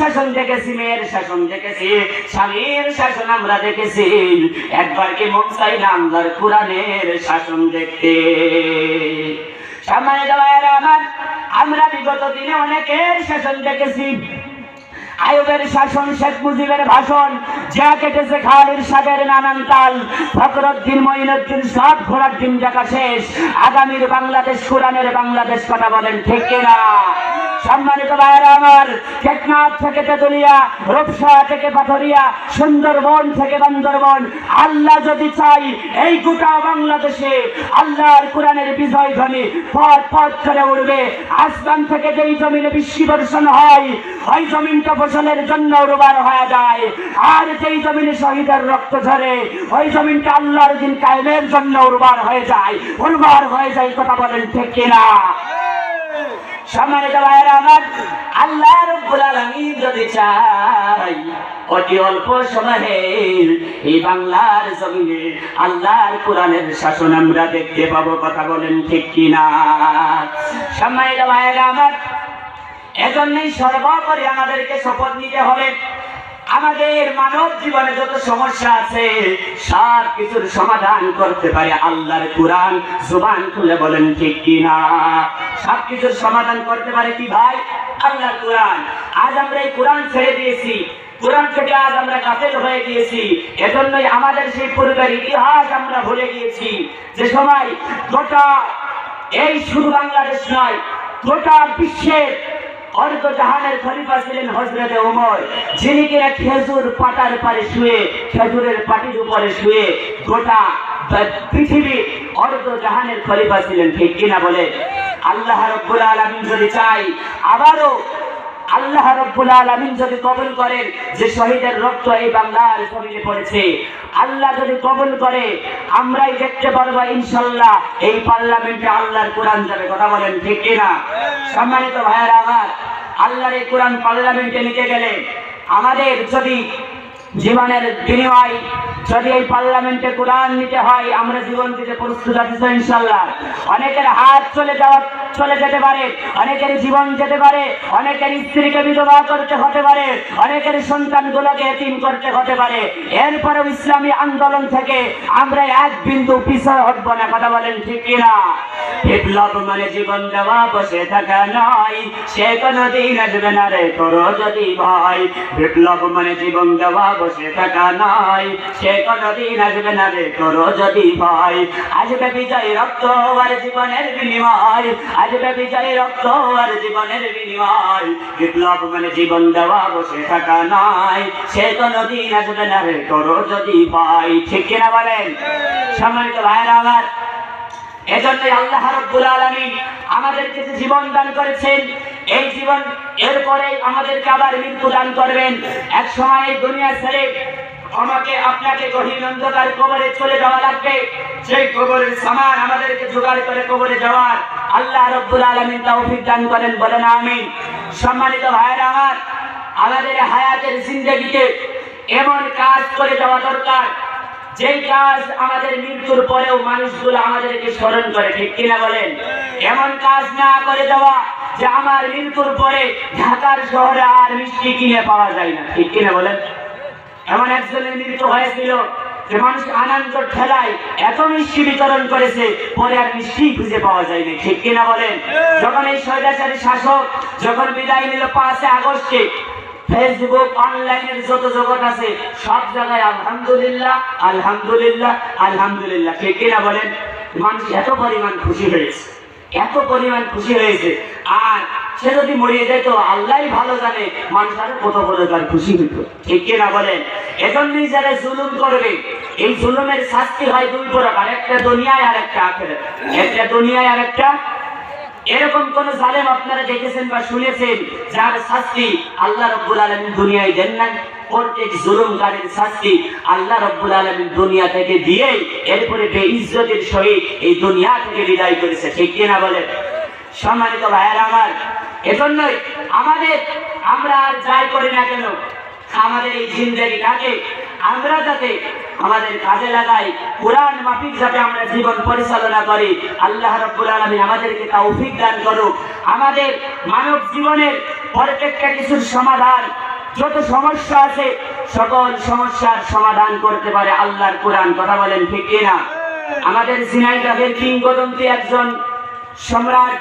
শাসন দেখেছি, মেয়ের শাসন দেখেছি, স্বামীর শাসন আমরা দেখেছি। একবার কি মন চাই না আল্লাহর কোরআনের শাসন দেখতে। সম্মানিত ভাইয়েরা আমার, আমরা বিগত দিনে অনেকের শাসন দেখেছি। আয়ুবের শাসন, শেখ মুজিবের ভাষণ, যা কেটেছে খালির সাগের নানান তাল। ফখরুদ্দিন, মঈনুদ্দিন, সব ঘোড়ার দিন দেখা শেষ। আগামীর বাংলাদেশ, কোরআনের বাংলাদেশ কথা বলেন, ঠিক কিনা? সম্মানিত ভাইয়েরা আমার টেকনাথ থেকে তেতুলিয়া, রূপসা থেকে পাথরিয়া, সুন্দরবন থেকে বান্দরবন, আল্লাহ যদি চাই এই গোটা বাংলাদেশে আল্লাহর কোরআনের বিজয় ধ্বনি পথ পথ করে উঠবে। আসমান থেকে যেই জমিনে বৃষ্টি বর্ষণ হয়, ওই জমিনটা ফসলের জন্য উর্বর হয়ে যায়। আর যেই জমিনে শহীদের রক্ত ঝরে, ওই জমিনটা আল্লাহর দিন কায়েমের জন্য উর্বর হয়ে যায়। উর্বর হয়ে যায়, কথা বলেন ঠিক কিনা? সম্মানিত ভাইয়েরা আমার, আল্লাহ রব্বুল আলামিন যদি চাই অতি অল্প সময়ে এই বাংলার জমিনে আল্লাহর কোরআনের শাসন আমরা দেখতে পাবো, কথা বলেন ঠিক কিনা? সম্মানিত ভাইয়েরা আমার, এজন্যই সর্বোপরি আমাদেরকে শপথ নিতে হবে। আমাদের মানব জীবনে যত সমস্যা আছে, সব কিছুর সমাধান করতে পারে আল্লাহর কোরআন। জুবান খুলে বলেন, ঠিক কিনা সব কিছুর সমাধান করতে পারে কি ভাই? আল্লাহর কোরআন। আজ আমরা এই কোরআন ছেড়ে দিয়েছি। কোরআন থেকে আজ আমরা গাফেল হয়ে গিয়েছি। এজন্যই আমাদের সেই পূর্বের ইতিহাস আমরা ভুলে গিয়েছি যে সময় গোটা, এই শুধু বাংলাদেশ নয়, গোটা বিশ্বের অর্ধ জাহানের খলিফা ছিলেন হজরতে ওমর, যিনি কিনা খেজুর পাতার পারে শুয়ে, খেজুরের পাটির উপরে শুয়ে গোটা পৃথিবী অর্ধ জাহানের খলিফা ছিলেন, ঠিক কিনা বলে? আল্লাহ রব্বুল আলমিন যদি চাই আবারও আল্লাহ রব্বুল আলমিন যদি কবুল করেন, যে শহীদের রক্ত এই বাংলার জমিনে পড়েছে, আল্লাহ যদি কবুল করে, আমরাই দেখতে পারব ইনশাল্লাহ এই পার্লামেন্টে আল্লাহর কোরআন যাবে, কথা বলেন ঠিক কিনা সম্মানিত ভাইয়েরা আমার, আল্লাহর এই কোরআন পার্লামেন্টে নিতে গেলে আমাদের যদি জীবনের বিনিময়, যদি এই পার্লামেন্টে কোরআন নিতে হয়, আমরা জীবন দিতে প্রস্তুত আছি ইনশাল্লাহ অনেকের হাত চলে যাওয়া চলে যেতে পারে, অনেকের জীবন যেতে পারে, অনেকের স্ত্রীকে বিধবা করতে হতে পারে, অনেকের সন্তানগুলোকে এতিম করতে হতে পারে। এরপরেও ইসলামী আন্দোলন থেকে আমরা এক বিন্দু পিছনে হটব না, কথা বলেন ঠিক কিনা? বিপ্লব মানে জীবন দেওয়া বসে থাকা নয় সে কোনো দিন আসবে না রে করো যদি ভয় বিপ্লব মানে জীবন দেওয়া বসে থাকা নয় সে কোনো দিন আসবে না রে করো যদি ভয় আসবে বিজয় রক্ত আর জীবনের বিনিময় আসবে বিজয় রক্ত আর জীবনের বিনিময় বিপ্লব মানে জীবন দেওয়া বসে থাকা নয় সে কোনো দিন আসবে না রে করো যদি ভয় ঠিক কিনা বলেন সম্মানিত ভাইয়েরা আমার এজন্যই আল্লাহ রব্বুল আলামিন আমাদেরকে যে জীবন দান করেছেন, এই জীবন এরপরে আমাদেরকে আবার মৃত্যু দান করবেন। এক সময় এই দুনিয়া ছেড়ে আমাকে আপনাকে গহীন অন্ধকার কবরে চলে যাওয়া লাগবে। সেই কবরের সামান আমাদেরকে জোগাড় করে কবরে যাওয়ার। আল্লাহ রব্বুল আলামিন তৌফিক দান করেন, বলেন আমিন। সম্মানিত ভাইয়েরা আমার, আমাদের হায়াতের জিন্দগিতে এমন কাজ করে যাওয়া দরকার। যেই কাজ আমাদের মৃত্যুর পরেও মানুষগুলো আমাদেরকে স্মরণ করে, ঠিক কিনা বলেন? এমন কাজ না করে দেওয়া যে আমার মৃত্যুর পরে ঢাকার শহরে আর মিষ্টি কিনে পাওয়া যায় না, ঠিক কিনা বলেন? এমন একজনের মৃত্যু হয়েছিল যে মানুষ আনন্দ ঠেলায় এত মিষ্টি বিতরণ করেছে, পরে আর মিষ্টি খুঁজে পাওয়া যায়নি, ঠিক কিনা বলেন? যখন এই স্বৈরাচারী শাসক যখন বিদায় নিল পাঁচে আগস্টে ফেসবুক অনলাইনের যত জগৎ আছে, সব জায়গায় আলহামদুলিল্লাহ আলহামদুলিল্লাহ আলহামদুলিল্লাহ। কে কিনা বলেন? মানুষ এত পরিমাণ খুশি হয়েছে, এত পরিমাণ খুশি হয়েছে। আর সে যদি মরিয়ে যেত আল্লাহ ভালো জানে, মানুষ আরও কত প্রকার খুশি হইত। ঠিক কিনা বলেন? এজন্যই যারা জুলুম করবে, এই জুলুমের শাস্তি হয় দুই প্রকার, একটা দুনিয়ায় আর একটা আখেরাত। একটা দুনিয়ায় আর একটা এরকম কোন জালেম আপনারা দেখেছেন বা শুনেছেন, যার শাস্তি আল্লাহ রব্বুল আলমিন দুনিয়ায় দেন নাই? প্রত্যেক জুলুমকারীর শাস্তি আল্লাহ রব্বুল আলমিন দুনিয়া থেকে দিয়ে এরপরে বেইজ্জতের সহিত এই দুনিয়া থেকে বিদায় করেছে। ঠিক কিনা বলেন? সম্মানিত ভাইয়ারা আমার, এজন্যই আমাদের আমরা আর যাই করি না কেন? আমাদের এই জিন্দগিটাকে আমরা যাতে আমাদের কাজে লাগাই, কোরআন মাফিক যাতে আমরা জীবন পরিচালনা করি, আল্লাহ রব্বুল আলমিন আমাদেরকে তৌফিক দান করুক। আমাদের মানব জীবনের প্রত্যেকটা কিছুর সমাধান, যত সমস্যা আছে, সকল সমস্যার সমাধান করতে পারে আল্লাহর কোরআন। কথা বলেন ঠিক না আমাদের সিনাইগ্রাফের কিংবদন্তি একজন সম্রাট,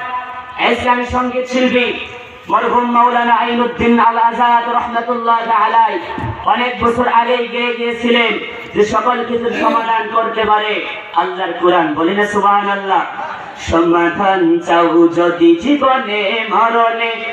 ইসলামী সংগীত শিল্পী মরহুম মাওলানা আইনুদ্দিন আল আজাদ রহমতুল্লাহ আলাই অনেক বছর আগে গিয়ে গিয়েছিলেন যে সকল কিছুর সমাধান করতে পারে। আল্লাহর কোরআন বলি না সুবাহ আল্লাহ সমাধান চাও যদি জীবনে, মরণে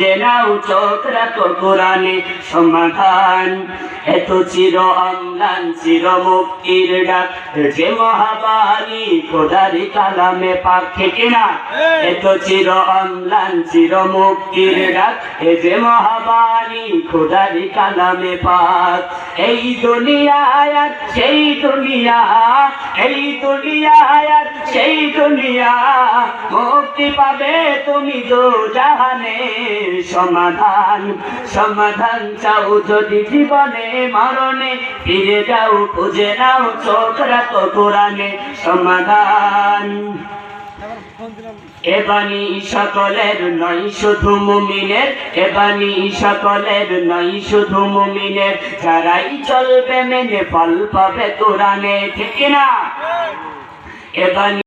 নাও চোখ রাখো কোরআনে সমাধান। এত চির অম্লান চির মুক্তির ডাক। যে মহাবাণী খোদারি কালামে পাক থেকে না? এত চির অম্লান চির মুক্তির ডাক। এ যে মহাবাণী খোদারি কালামে পাক। এই দুনিয়ায় আর সেই দুনিয়া এই দুনিয়ায় আর সেই দুনিয়া। মুক্তি পাবে তুমি তো জাহানে সমাধান সমাধান চাও যদি জীবনে, মরণে, ফিরে যাও, খুঁজে নাও চোখ রাখো কোরআনে সমাধান। এবানি সকলের নয়, শুধু মুমিনের। এবানি সকলের নয়, শুধু মুমিনের। যারাই চলবে মেনে ফল পাবে কোরআনে, ঠিক না এবানি